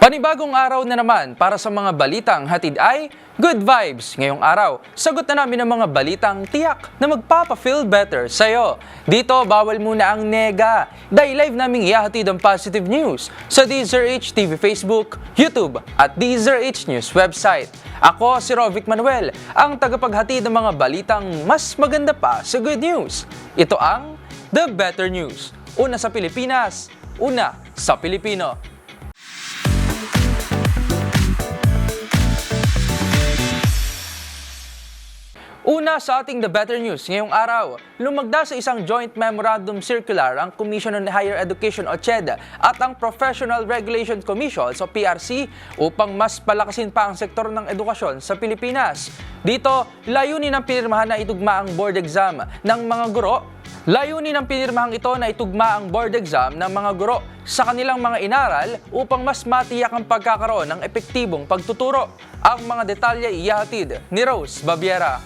Panibagong araw na naman para sa mga balitang hatid ay Good Vibes. Ngayong araw, sagot na namin ang mga balitang tiyak na magpapa-feel better sa'yo. Dito, bawal muna ang nega. Dahil live naming ihahatid ang positive news sa DZRH TV Facebook, YouTube at DZRH News website. Ako si Rovic Manuel, ang tagapaghatid ng mga balitang mas maganda pa sa good news. Ito ang The Better News. Una sa Pilipinas, una sa Pilipino. Una sa ating The Better News ngayong araw, lumagda sa isang joint memorandum circular ang Commission on Higher Education o CHED at ang Professional Regulation Commission o PRC upang mas palakasin pa ang sektor ng edukasyon sa Pilipinas. Dito, layunin ng pinirmahan na itugma ang board exam ng mga guro Layunin ng pinirmahang ito na itugma ang board exam ng mga guro sa kanilang mga inaral upang mas matiyak ang pagkakaroon ng epektibong pagtuturo. Ang mga detalye iyahatid ni Rose Babiera.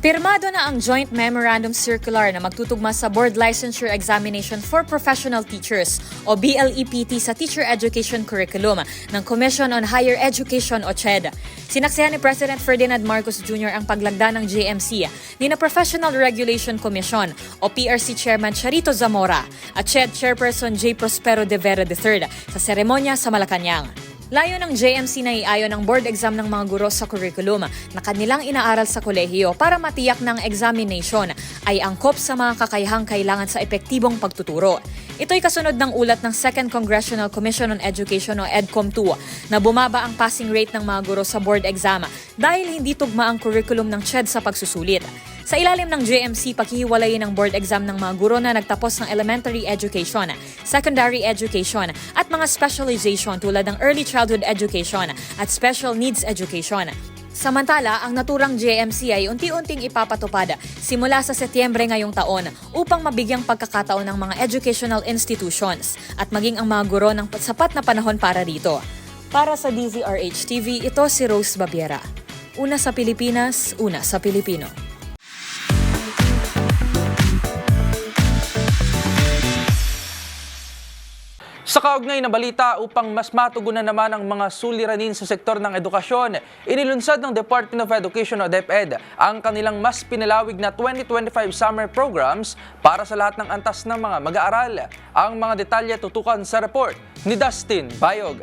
Pirmado na ang Joint Memorandum Circular na magtutugma sa Board Licensure Examination for Professional Teachers o BLEPT sa Teacher Education Curriculum ng Commission on Higher Education o CHED. Sinaksihan ni President Ferdinand Marcos Jr. ang paglagda ng JMC ni na Professional Regulation Commission o PRC Chairman Charito Zamora at CHED Chairperson J. Prospero de Vera III sa seremonya sa Malacanang. Layo ng JMC na iayon ang board exam ng mga guro sa curriculum na kanilang inaaral sa kolehiyo para matiyak ng examination ay angkop sa mga kakayahang kailangan sa epektibong pagtuturo. Ito'y kasunod ng ulat ng Second Congressional Commission on Education o EDCOM2 na bumaba ang passing rate ng mga guro sa board exam dahil hindi tugma ang curriculum ng CHED sa pagsusulit. Sa ilalim ng JMC, paghihiwalayin ng board exam ng mga guro na nagtapos ng elementary education, secondary education, at mga specialization tulad ng early childhood education at special needs education. Samantala, ang naturang JMC ay unti-unting ipapatupad simula sa Setyembre ngayong taon upang mabigyang pagkakataon ng mga educational institutions at maging ang mga guro ng sapat na panahon para rito. Para sa DZRH TV, ito si Rose Babiera. Una sa Pilipinas, una sa Pilipino. Sa kaugnay na balita upang mas matugunan naman ang mga suliranin sa sektor ng edukasyon, inilunsad ng Department of Education o DepEd ang kanilang mas pinalawig na 2025 summer programs para sa lahat ng antas ng mga mag-aaral. Ang mga detalye tutukan sa report ni Dustin Bayog.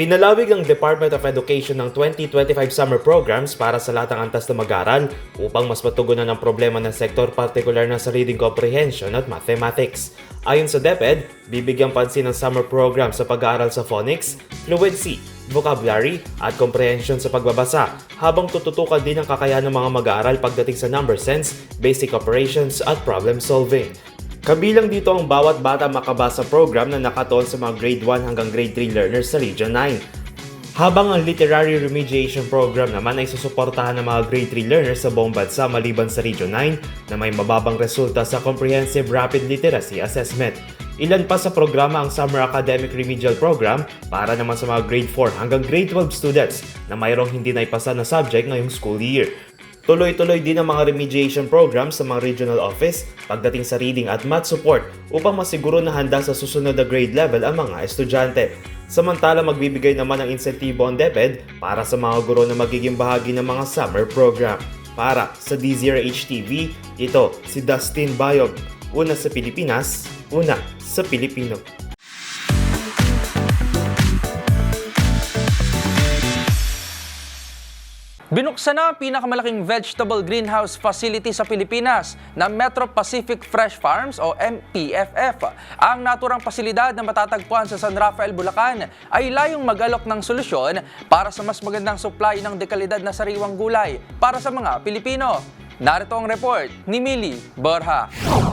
Pinalawig ang Department of Education ng 2025 summer programs para sa lahat ng antas na mag-aaral upang mas matugunan ang problema ng sektor partikular na sa reading comprehension at mathematics. Ayon sa DepEd, bibigyang pansin ang summer program sa pag-aaral sa phonics, fluency, vocabulary at comprehension sa pagbabasa habang tututukan din ang kakayahan ng mga mag-aaral pagdating sa number sense, basic operations at problem solving. Kabilang dito ang bawat bata makabasa program na nakatuon sa mga grade 1 hanggang grade 3 learners sa Region 9. Habang ang Literary Remediation Program naman ay susuportahan ng mga grade 3 learners sa buong bansa maliban sa Region 9 na may mababang resulta sa Comprehensive Rapid Literacy Assessment. Ilan pa sa programa ang Summer Academic Remedial Program para naman sa mga grade 4 hanggang grade 12 students na mayroong hindi naipasa na subject ngayong school year. Tuloy-tuloy din ang mga remediation programs sa mga regional office pagdating sa reading at math support upang masiguro na handa sa susunod na grade level ang mga estudyante. Samantala magbibigay naman ng insentibo ang DepEd para sa mga guro na magiging bahagi ng mga summer program. Para sa D0H TV, ito si Dustin Bayog. Una sa Pilipinas, una sa Pilipino. Binuksan na ang pinakamalaking vegetable greenhouse facility sa Pilipinas na Metro Pacific Fresh Farms o MPFF. Ang naturang pasilidad na matatagpuan sa San Rafael, Bulacan ay layong mag-alok ng solusyon para sa mas magandang supply ng dekalidad na sariwang gulay para sa mga Pilipino. Narito ang report ni Millie Borja.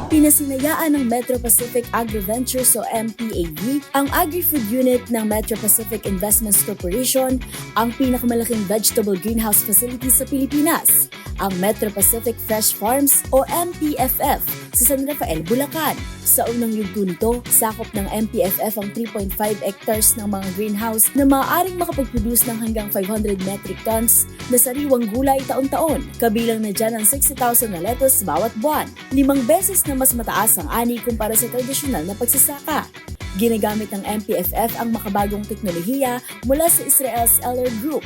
Pinasinayaan ng Metro Pacific AgriVentures o MPAV ang agri-food unit ng Metro Pacific Investments Corporation, ang pinakamalaking vegetable greenhouse facility sa Pilipinas, ang Metro Pacific Fresh Farms o MPFF sa San Rafael, Bulacan. Sa unang yugto nito, sakop ng MPFF ang 3.5 hectares ng mga greenhouse na maaaring makapag-produce ng hanggang 500 metric tons na sariwang gulay taon-taon. Kabilang na dyan ang 60,000 na lettuce bawat buwan. Limang beses na mas mataas ang ani kumpara sa tradisyonal na pagsasaka. Ginagamit ng MPFF ang makabagong teknolohiya mula sa Israel's Eller Group,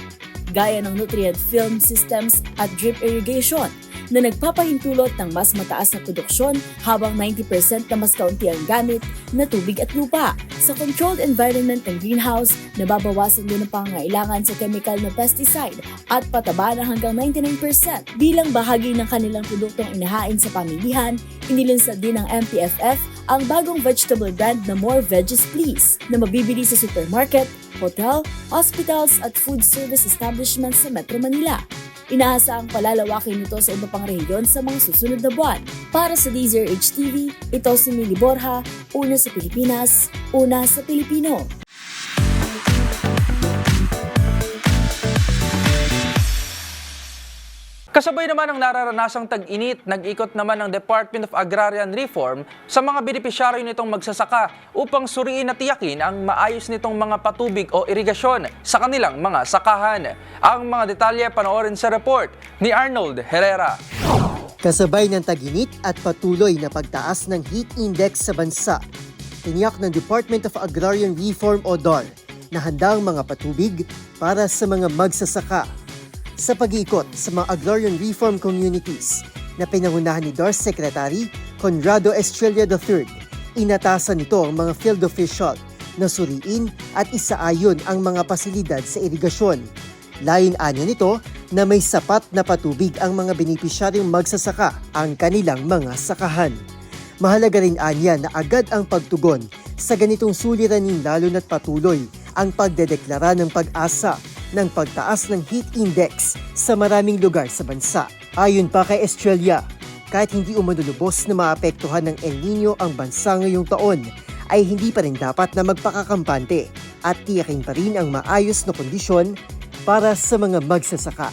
gaya ng nutrient film systems at drip irrigation na nagpapahintulot ng mas mataas na produksyon habang 90% na mas kaunti ang gamit na tubig at lupa. Sa controlled environment ng greenhouse, nababawasan din ang pangangailangan sa chemical na pesticide at pataba na hanggang 99%. Bilang bahagi ng kanilang produktong inahain sa pamilihan, inilunsad din ng MPFF ang bagong vegetable brand na More Veggies Please na mabibili sa supermarket, hotel, hospitals at food service establishments sa Metro Manila. Inaasahang palalawakin nito sa iba pang rehiyon sa mga susunod na buwan. Para sa DZRH TV, ito si Mili Borja, una sa Pilipinas, una sa Pilipino. Kasabay naman ang nararanasang tag-init, nag-ikot naman ng Department of Agrarian Reform sa mga benepisyaryo nitong magsasaka upang suriin at tiyakin ang maayos nitong mga patubig o irigasyon sa kanilang mga sakahan. Ang mga detalye panoorin sa report ni Arnold Herrera. Kasabay ng taginit at patuloy na pagtaas ng heat index sa bansa, tiniyak ng Department of Agrarian Reform o DAR na handa ang mga patubig para sa mga magsasaka. Sa pag-iikot sa mga agrarian reform communities na pinangunahan ni DAR Secretary Conrado Estrella III, inatasan nito ang mga field official na suriin at isaayon ang mga pasilidad sa irigasyon. Lain anya nito na may sapat na patubig ang mga benepisyaryong magsasaka ang kanilang mga sakahan. Mahalaga rin anya na agad ang pagtugon sa ganitong suliranin lalo na't patuloy ang pagdedeklara ng pag-asa ng pagtaas ng heat index sa maraming lugar sa bansa. Ayon pa kay Estrella, kahit hindi umanulubos na maapektuhan ng El Nino ang bansa ngayong taon, ay hindi pa rin dapat na magpakakampante at tiyakin pa rin ang maayos na kondisyon para sa mga magsasaka.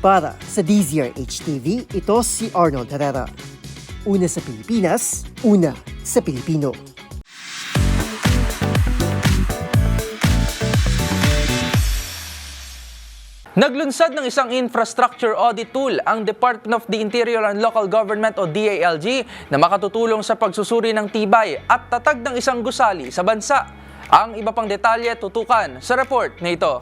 Para sa DZRH TV, ito si Arnold Herrera. Una sa Pilipinas, una sa Pilipino. Naglunsad ng isang infrastructure audit tool ang Department of the Interior and Local Government o DALG na makatutulong sa pagsusuri ng tibay at tatag ng isang gusali sa bansa. Ang iba pang detalye tutukan sa report na ito.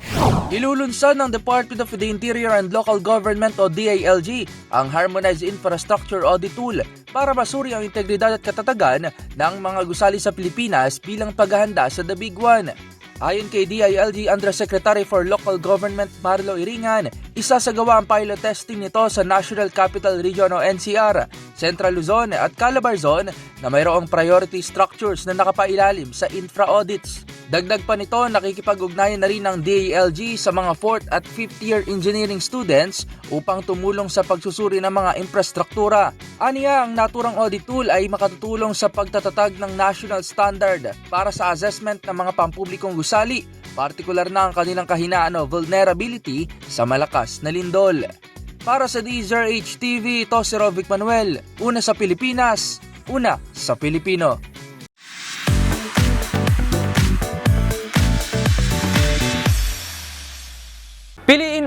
Ilulunsad ng Department of the Interior and Local Government o DALG ang Harmonized Infrastructure Audit Tool para masuri ang integridad at katatagan ng mga gusali sa Pilipinas bilang paghahanda sa The Big One. Ayon kay DILG Undersecretary for Local Government Marlo Iringan, isasagawa ang pilot testing nito sa National Capital Region o NCR, Central Luzon at Calabar Zone na mayroong priority structures na nakapailalim sa infra audits. Dagdag pa nito, nakikipag-ugnayan na rin ng DILG sa mga 4th at 5th year engineering students upang tumulong sa pagsusuri ng mga infrastruktura. Aniya, ang naturang audit tool ay makatutulong sa pagtatatag ng national standard para sa assessment ng mga pampublikong gusali, partikular na ang kanilang kahinaan o vulnerability sa malakas na lindol. Para sa DZRH TV, ito si Rovic Manuel, una sa Pilipinas, una sa Pilipino.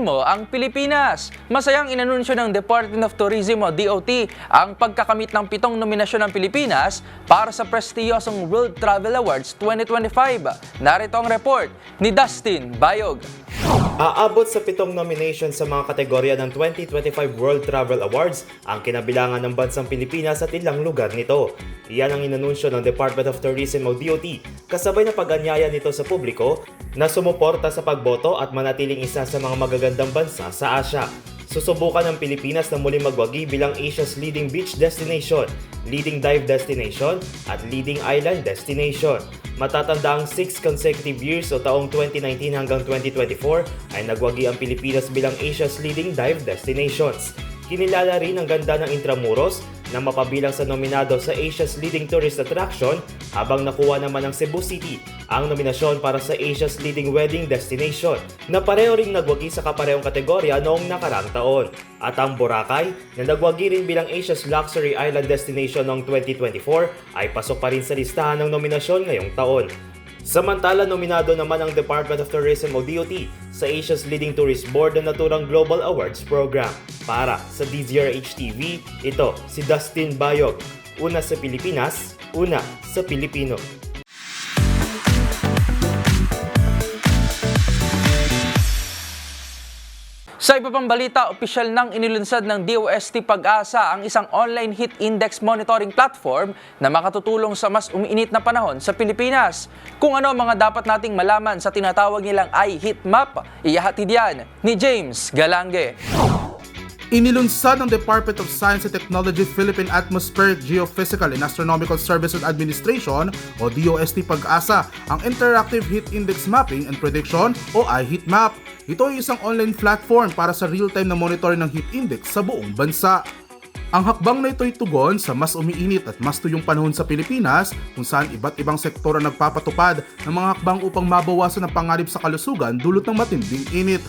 Piliin mo ang Pilipinas. Masayang inanunsyo ng Department of Tourism o DOT ang pagkakamit ng pitong nominasyon ng Pilipinas para sa prestiyosong World Travel Awards 2025. Narito ang report ni Dustin Bayog. Aabot sa pitong nomination sa mga kategorya ng 2025 World Travel Awards ang kinabilangan ng bansang Pilipinas at ilang lugar nito. Iyan ang inanunsyo ng Department of Tourism o DOT kasabay na pag-anyaya nito sa publiko na sumuporta sa pagboto at manatiling isa sa mga magagandang bansa sa Asya. Susubukan ng Pilipinas na muling magwagi bilang Asia's leading beach destination, leading dive destination, at leading island destination. Matatanda ang 6 consecutive years o taong 2019 hanggang 2024 ay nagwagi ang Pilipinas bilang Asia's leading dive destinations. Kinilala rin ang ganda ng Intramuros na mapabilang sa nominado sa Asia's leading tourist attraction habang nakuha naman ng Cebu City ang nominasyon para sa Asia's leading wedding destination na pareho ring nagwagi sa kaparehong kategorya noong nakarang taon. At ang Boracay na nagwagi rin bilang Asia's luxury island destination noong 2024 ay pasok pa rin sa listahan ng nominasyon ngayong taon. Samantala, nominado naman ang Department of Tourism o DOT sa Asia's leading tourist board na naturang Global Awards Program. Para sa DZRH TV, ito si Dustin Bayog. Una sa Pilipinas, una sa Pilipino. Sa iba pang balita, opisyal nang inilunsad ng DOST Pag-asa ang isang online heat index monitoring platform na makatutulong sa mas umiinit na panahon sa Pilipinas. Kung ano mga dapat nating malaman sa tinatawag nilang iHeat Map, iyahatid yan ni James Galange. Inilunsad ng Department of Science and Technology Philippine Atmospheric Geophysical and Astronomical Services Administration o DOST Pag-asa ang Interactive Heat Index Mapping and Prediction o iHeat Map. Ito ay isang online platform para sa real-time na monitoring ng heat index sa buong bansa. Ang hakbang na ito ay tugon sa mas umiinit at mas tuyong panahon sa Pilipinas kung saan iba't ibang sektor ang nagpapatupad ng mga hakbang upang mabawasan ang panganib sa kalusugan dulot ng matinding init.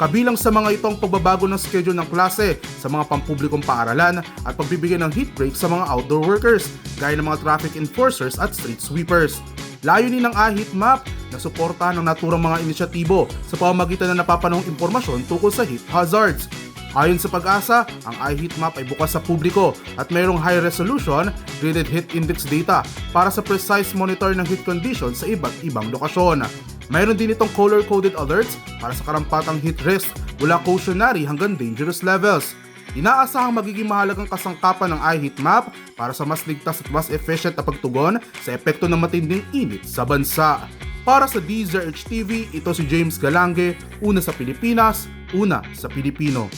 Kabilang sa mga itong pagbabago ng schedule ng klase sa mga pampublikong paaralan at pagbibigay ng heat break sa mga outdoor workers gaya ng mga traffic enforcers at street sweepers. Layunin ng AHIT map na suportahan ng naturang mga inisyatibo sa pamamagitan ng napapanahong impormasyon tungkol sa heat hazards. Ayon sa pag-asa, ang iHeat Map ay bukas sa publiko at mayroong high resolution graded heat index data para sa precise monitor ng heat conditions sa iba't ibang lokasyon. Mayroon din itong color-coded alerts para sa karampatang heat risk mula cautionary hanggang dangerous levels. Inaasahang magiging mahalagang kasangkapan ng iHeat Map para sa mas ligtas at mas efficient na pagtugon sa epekto ng matinding init sa bansa. Para sa DZRH TV, ito si James Galange, una sa Pilipinas, una sa Pilipino.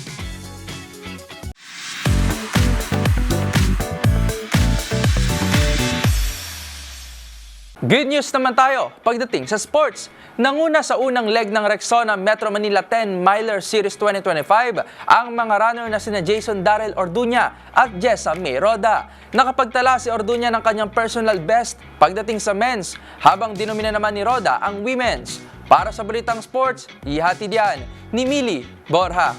Good news naman tayo pagdating sa sports. Nanguna sa unang leg ng Rexona Metro Manila 10 Miler Series 2025 ang mga runner na sina Jason Darrell Orduña at Jessa May Roda. Nakapagtala si Orduña ng kanyang personal best pagdating sa men's habang dinomina naman ni Roda ang women's. Para sa Balitang Sports, ihatid yan ni Mili Borja.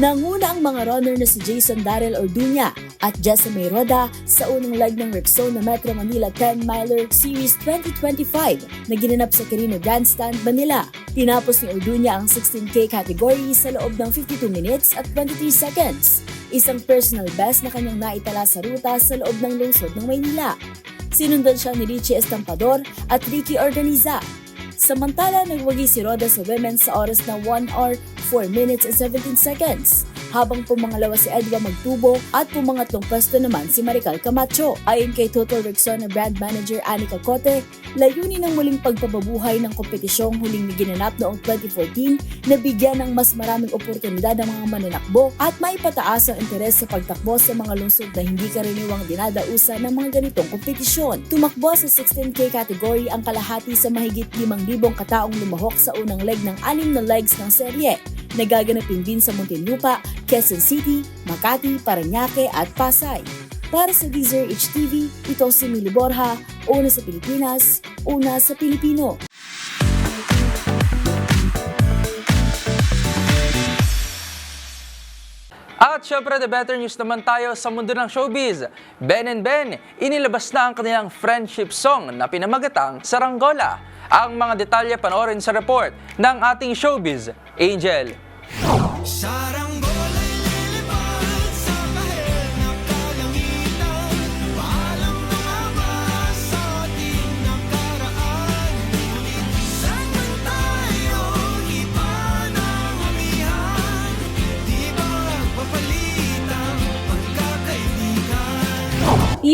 Nanguna ang mga runner na si Jason Darrell Orduña at Jessamy Roda sa unang leg ng Rexona Metro Manila 10 Miler Series 2025 na ginanap sa Carino Grandstand, Manila. Tinapos ni Orduña ang 16K category sa loob ng 52 minutes at 23 seconds. Isang personal best na kanyang naitala sa ruta sa loob ng lungsod ng Maynila. Sinundan siya ni Richie Estampador at Ricky Organiza Samantala, nagwagi si Roda sa women sa oras na 1 hour, 4 minutes and 17 seconds. Habang pumangalawa si Edwa Magtubo at pumangatlong pwesto naman si Marical Camacho. Ayon kay Total Rexona Brand Manager Anika Cote, layunin ng muling pagpapabuhay ng kompetisyong huling ginanap noong 2014 na bigyan ng mas maraming oportunidad ang mga mananakbo at maipataas ang interes sa pagtakbo sa mga lungsod na hindi karaniwang dinadausa ng mga ganitong kompetisyon. Tumakbo sa 16K category ang kalahati sa mahigit 5,000 kataong lumahok sa unang leg ng anim na legs ng serye. Nagaganapin din sa Muntinlupa, Quezon City, Makati, Paranaque at Pasay. Para sa Deezer HTV, ito si Mili Borja, una sa Pilipinas, una sa Pilipino. At syempre, the better news naman tayo sa mundo ng showbiz. Ben and Ben, inilabas na ang kanilang friendship song na pinamagatang Saranggola. Ang mga detalye panoorin sa report ng ating showbiz, Angel. Saranggola'y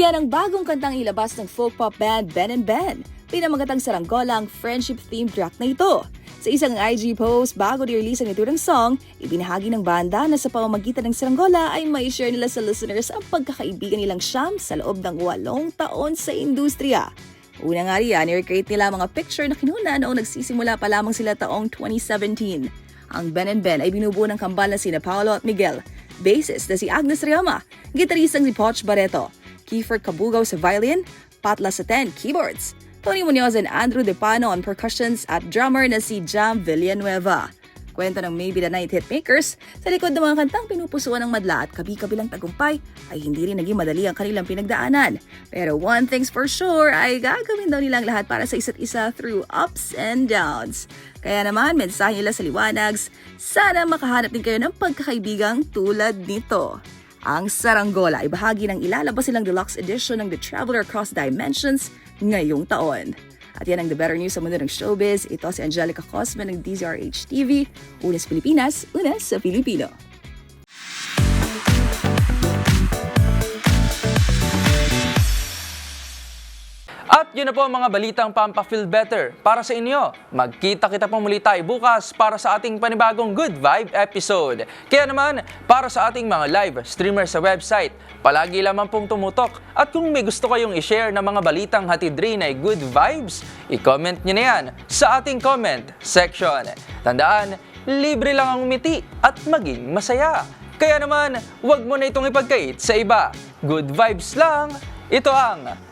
Iyan ang bagong kantang ilabas ng folk pop band Ben and Ben. Pinamagatang saranggola ang friendship-themed track na ito. Sa isang IG post bago i-release ang naturang song, ibinahagi ng banda na sa pamamagitan ng saranggola ay may share nila sa listeners ang pagkakaibigan nilang siyam sa loob ng walong taon sa industriya. Una nga riyan, i-recreate nila mga picture na kinuna noong nagsisimula pa lamang sila taong 2017. Ang Ben and Ben ay binubuo ng kambal na sina Paolo at Miguel, bassist na si Agnes Riama, gitaristang si Poch Barreto, Kiefer Kabugaw sa violin, Patla sa 10 keyboards, Tony Munoz and Andrew Depano on percussions at drummer na si Jam Villanueva. Kwento ng Maybe the Night Hitmakers, sa likod ng mga kantang pinupusuan ng madla at kabi-kabilang tagumpay ay hindi rin naging madali ang kanilang pinagdaanan. Pero one thing's for sure ay gagawin daw nilang lahat para sa isa't isa through ups and downs. Kaya naman, mensahe nila sa liwanags, sana makahanap din kayo ng pagkakaibigang tulad nito. Ang Saranggola ay bahagi ng ilalabas silang deluxe edition ng The Traveler Across Dimensions ngayong taon. At yan ang The Better News sa mundo ng showbiz. Ito si Angelica Cosman ng DZRH TV. Unas Pilipinas, unas sa Pilipino. At yun na po ang mga balitang Pampa-Feel Better para sa inyo. Magkita-kita po muli tayo bukas para sa ating panibagong Good Vibe episode. Kaya naman, para sa ating mga live streamers sa website, palagi lamang pong tumutok. At kung may gusto kayong i-share na mga balitang hatid rin ay good vibes, i-comment nyo na yan sa ating comment section. Tandaan, libre lang ang umiti at maging masaya. Kaya naman, huwag mo na itong ipagkait sa iba. Good vibes lang. Ito ang